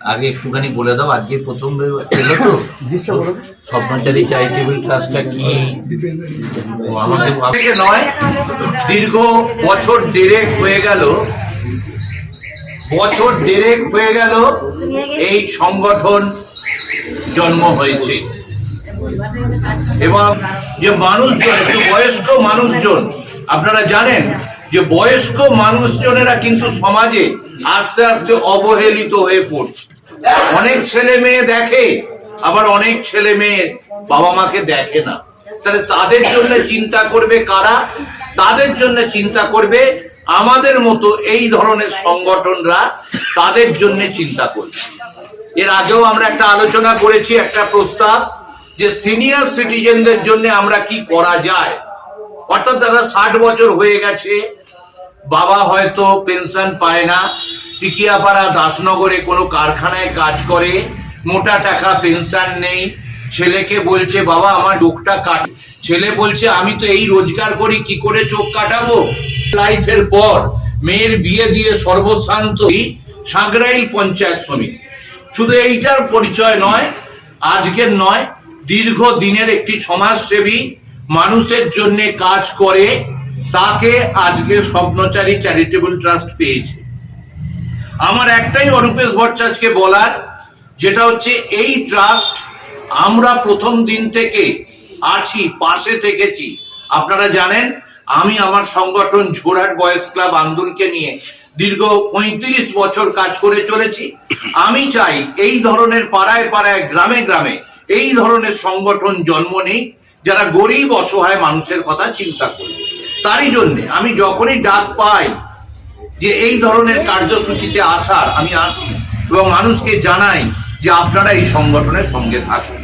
আগে একটুখানি বলে দাও আজকে প্রথম এলো তো? স্বপ্নচারী চ্যারিটেবল ট্রাস্টটা কি? আমাকে থেকে নয় দীর্ঘ বছর দেড়েক হয়ে গেল। বছর দেড়েক হয়ে গেল এই সংগঠন জন্ম হয়েছে। এবং যে মানুষজন একটু বয়স্ক মানুষজন আপনারা জানেন যে বয়স্ক মানুষজনেরা কিন্তু সমাজে আস্তে আস্তে অবহেলিত হয়ে পড়ছে। অনেক ছেলে মেয়ে দেখে, আবার অনেক ছেলে মেয়ে বাবা মাকে দেখে না। তাহলে তাদের জন্য চিন্তা করবে কারা? তাদের জন্য চিন্তা করবে আমাদের মতো এই ধরনের সংগঠনরা তাদের জন্য চিন্তা করবে। এর আগেও আমরা একটা আলোচনা করেছি, একটা প্রস্তাব যে সিনিয়র সিটিজেনদের জন্য আমরা কি করা যায়? অর্থাৎ তারা ষাট বছর হয়ে গেছে বাবা হয়তো পেনশন পায় না টিকিয়াপাড়া দাসনগরে কোনো কারখানায় কাজ করে, মোটা টাকা পেনশন নেই। ছেলেকে বলছে, বাবা, আমার চোখটা কাট ছেলে বলছে, আমি তো এই রোজগার করি, কি করে চোখ কাটাবো? লাইফের পর মেয়ের বিয়ে দিয়ে সর্বশান্ত সাঁকরাইল পঞ্চায়েত সমিতি। শুধু এইটার পরিচয় নয়, আজকের নয়, দীর্ঘ দিনের একটি সমাজসেবী মানুষের জন্য কাজ করে তাকে আজকে স্বপ্নচারী চ্যারিটেবল ট্রাস্ট পেয়েছে। আমার একটাই অরূপেশ ভট্টাচার্যকে বলার, যেটা হচ্ছে এই ট্রাস্ট আমরা প্রথম দিন থেকে আছি, পাশে থেকেছি। আপনারা জানেন, আমি আমার সংগঠন ঝোড়াট বয়েজ ক্লাব আন্দোলনকে নিয়ে দীর্ঘ পঁয়ত্রিশ বছর কাজ করে চলেছি। আমি চাই এই ধরনের পাড়ায় পাড়ায়, গ্রামে গ্রামে এই ধরনের সংগঠন জন্ম নেই যারা গরিব অসহায় মানুষের কথা চিন্তা করবে। তারই জন্যে আমি যখনই ডাক পাই যে এই ধরনের কার্যসূচিতে আসার, আমি আসি এবং মানুষকে জানাই যে আপনারা এই সংগঠনের সঙ্গে থাকুন।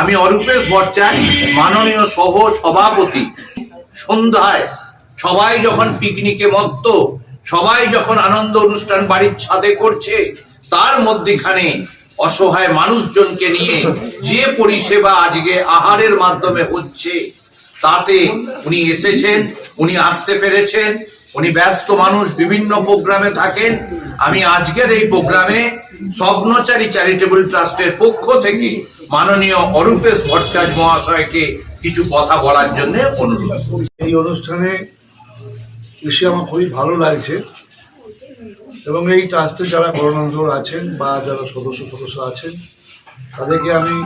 আমি অরূপেশ ভট্টাচার্য, মাননীয় সহ সভাপতি। সন্ধ্যায় সবাই যখন পিকনিকে মত্ত, সবাই যখন আনন্দ অনুষ্ঠান বাড়ির ছাদে করছে, তার মধ্যেখানে অসহায় মানুষজনকে নিয়ে যে পরিষেবা আজকে আহারের মাধ্যমে হচ্ছে তাতে উনি এসেছেন, উনি আসতে পেরেছেন, উনি ব্যস্ত মানুষ, বিভিন্ন প্রোগ্রামে থাকেন। আমি আজকের এই প্রোগ্রামে স্বপ্নচারী চ্যারিটেবল ট্রাস্টের পক্ষ থেকে মাননীয় অরূপেশ ভট্টাচার্য মহাশয়কে কিছু কথা বলার জন্য অনুরোধ এই অনুষ্ঠানে এসে আমার খুবই ভালো লাগছে এবং এই ট্রাস্টে যারা গণতন্ত্র আছেন বা যারা সদস্য সদস্য আছেন, তাদেরকে আমি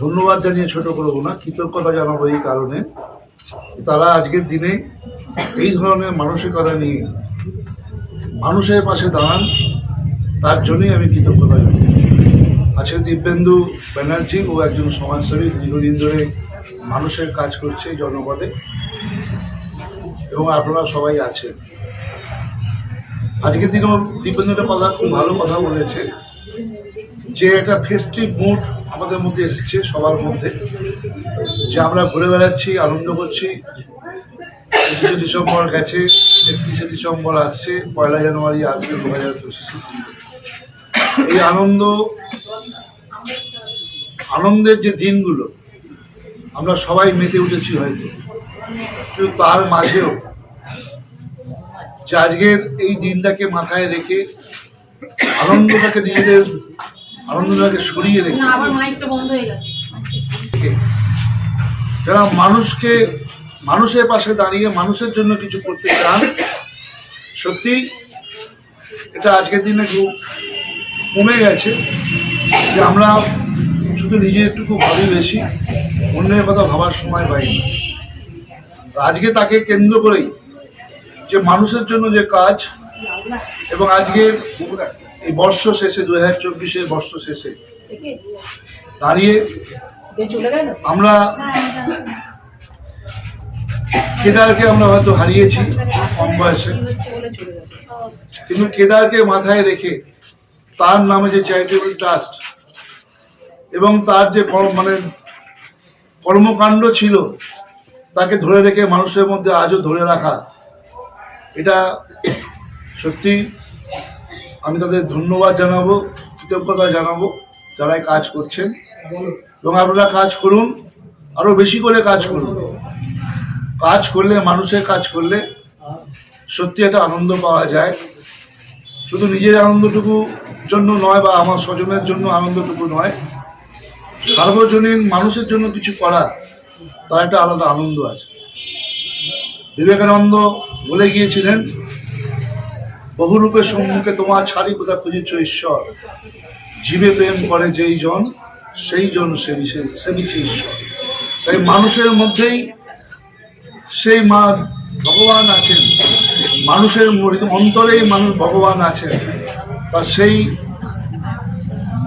ধন্যবাদ জানিয়ে ছোট করব না, কৃতজ্ঞতা জানাব এই কারণে। তারা আজকের দিনে এই ধরনের মানসিকতা নিয়ে মানুষের পাশে দাঁড়ান, তার জন্যই আমি কৃতজ্ঞতা জানি আছে দিব্যেন্দু ব্যানার্জি ও একজন সমাজসেবী, দীর্ঘদিন ধরে মানুষের কাজ করছে জনপদে এবং আপনারা সবাই আছেন। আজকের দিনও দীপেন্দ্র একটা কথা, খুব ভালো কথা বলেছে যে একটা ফেস্টিভ মুড আমাদের মধ্যে এসেছে সবার মধ্যে। যে আমরা ঘুরে বেড়াচ্ছি, আনন্দ করছি। পঁচিশে ডিসেম্বর গেছে, একত্রিশে ডিসেম্বর আসছে, পয়লা জানুয়ারি আসছে দু হাজার পঁচিশে। এই আনন্দ, আনন্দের যে দিনগুলো, আমরা সবাই মেতে উঠেছি হয়তো। কিন্তু তার মাঝেও যে আজকের এই দিনটাকে মাথায় রেখে আনন্দটাকে নিজেদের আনন্দটাকে সরিয়ে রেখে। যারা মানুষকে মানুষের পাশে দাঁড়িয়ে মানুষের জন্য কিছু করতে চান সত্যি এটা আজকের দিনে খুব কমে গেছে। যে আমরা শুধু নিজেরটুকু ভাবি বেশি অন্যের কথা ভাবার সময় পাইনি। আজকে তাকে কেন্দ্র করেই যে মানুষের জন্য যে কাজ এবং আজকের এই বর্ষ শেষে দু হাজার চব্বিশের বর্ষ শেষে দাঁড়িয়ে আমরা কেদারকে আমরা হয়তো হারিয়েছি কম বয়সে। কিন্তু কেদারকে মাথায় রেখে তার নামে যে চ্যারিটেবল ট্রাস্ট এবং তার যে মানে কর্মকাণ্ড ছিল তাকে ধরে রেখে মানুষের মধ্যে আজও ধরে রাখা এটা সত্যি আমি তাদের ধন্যবাদ জানাব, কৃতজ্ঞতা জানাব যারা এই কাজ করছেন। এবং আপনারা কাজ করুন আরও বেশি করে কাজ করুন। কাজ করলে, মানুষের কাজ করলে সত্যি একটা আনন্দ পাওয়া যায়। শুধু নিজের আনন্দটুকু জন্য নয় বা আমার স্বজনের জন্য আনন্দটুকু নয়, সার্বজনীন মানুষের জন্য কিছু করা, তার একটা আলাদা আনন্দ আছে। বিবেকানন্দ বলে গিয়েছিলেন বহুরূপে সম্মুখে তোমার ছাড়ি কোথা খুঁজেছ ঈশ্বর। জীবে প্রেম করে যেই জন, সেই জন সেবিছে ঈশ্বর। তাই মানুষের মধ্যেই সেই মা ভগবান আছেন। মানুষের অন্তরেই মানুষ ভগবান আছেন। তা সেই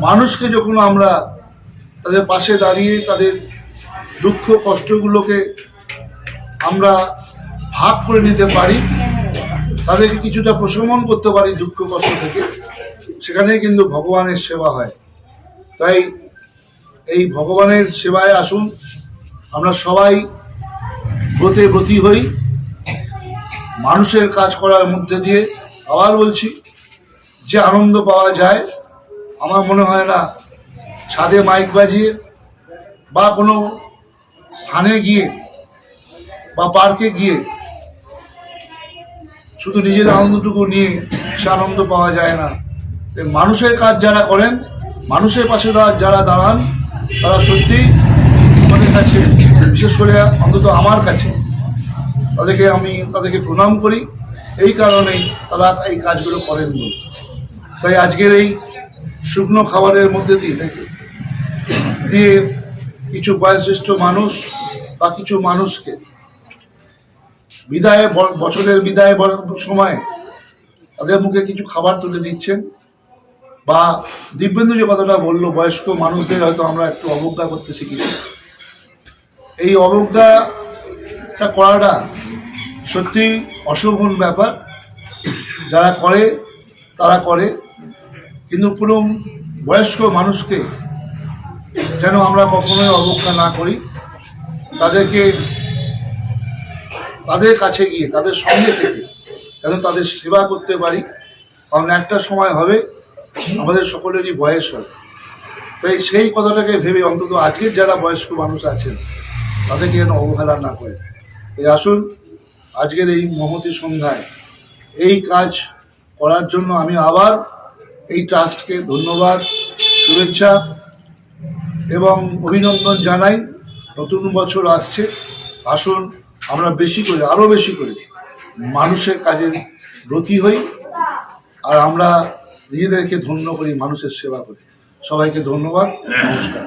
মানুষকে যখন আমরা তাদের পাশে দাঁড়িয়ে তাদের দুঃখ কষ্টগুলোকে আমরা ভাগ করে নিতে পারি তাদেরকে কিছুটা প্রশমন করতে পারি দুঃখ, কষ্ট থেকে। সেখানে কিন্তু ভগবানের সেবা হয়। তাই এই ভগবানের সেবায় আসুন। আমরা সবাই ব্রতে ব্রতী হই। মানুষের কাজ করার মধ্যে দিয়ে আবার বলছি, যে আনন্দ পাওয়া যায়, আমার মনে হয় না ছাদে মাইক বাজিয়ে বা কোনো স্থানে গিয়ে বা পার্কে গিয়ে শুধু নিজের আনন্দটুকু নিয়ে সে আনন্দ পাওয়া যায় না। মানুষের কাজ যারা করেন, মানুষের পাশে যারা দাঁড়ান, তারা সত্যি আমাদের কাছে, বিশেষ করে অন্তত আমার কাছে, তাদেরকে আমি, তাদেরকে প্রণাম করি। এই কারণেই তারা এই কাজগুলো করেন। তাই আজকের এই শুকনো খাবারের মধ্যে দিয়ে থাকে। দিয়ে কিছু বয়োজ্যেষ্ঠ মানুষ বা কিছু মানুষকে বিদায়ে বছরের বিদায় সময় তাদের মুখে কিছু খাবার তুলে দিচ্ছেন বা দিব্যেন্দু যে কথাটা বলল, বয়স্ক মানুষদের হয়তো আমরা একটু অবজ্ঞা করতে শিখেছি। এই অবজ্ঞাটা করাটা সত্যি অশোভন ব্যাপার। যারা করে, তারা করে। কিন্তু কোনো বয়স্ক মানুষকে যেন আমরা কখনোই অবজ্ঞা না করি, তাদেরকে তাদের কাছে গিয়ে, তাদের সঙ্গে থেকে যেন তাদের সেবা করতে পারি। কারণ একটা সময় হবে, আমাদের সকলেরই বয়স হবে। তাই সেই কথাটাকে ভেবে অন্তত আজকের যারা বয়স্ক মানুষ আছেন, তাদেরকে যেন অবহেলা না করে। তাই আসুন, আজকের এই মহতি সন্ধ্যায় এই কাজ করার জন্য আমি আবার এই ট্রাস্টকে ধন্যবাদ, শুভেচ্ছা এবং অভিনন্দন জানাই। নতুন বছর আসছে, আসুন আমরা বেশি করে আরও বেশি করে মানুষের কাজে ব্রতী হই আর আমরা নিজেদেরকে ধন্য করি মানুষের সেবা করি। সবাইকে ধন্যবাদ নমস্কার।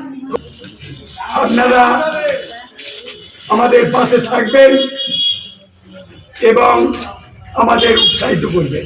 আপনারা আমাদের পাশে থাকবেন এবং আমাদের উৎসাহিত করবেন।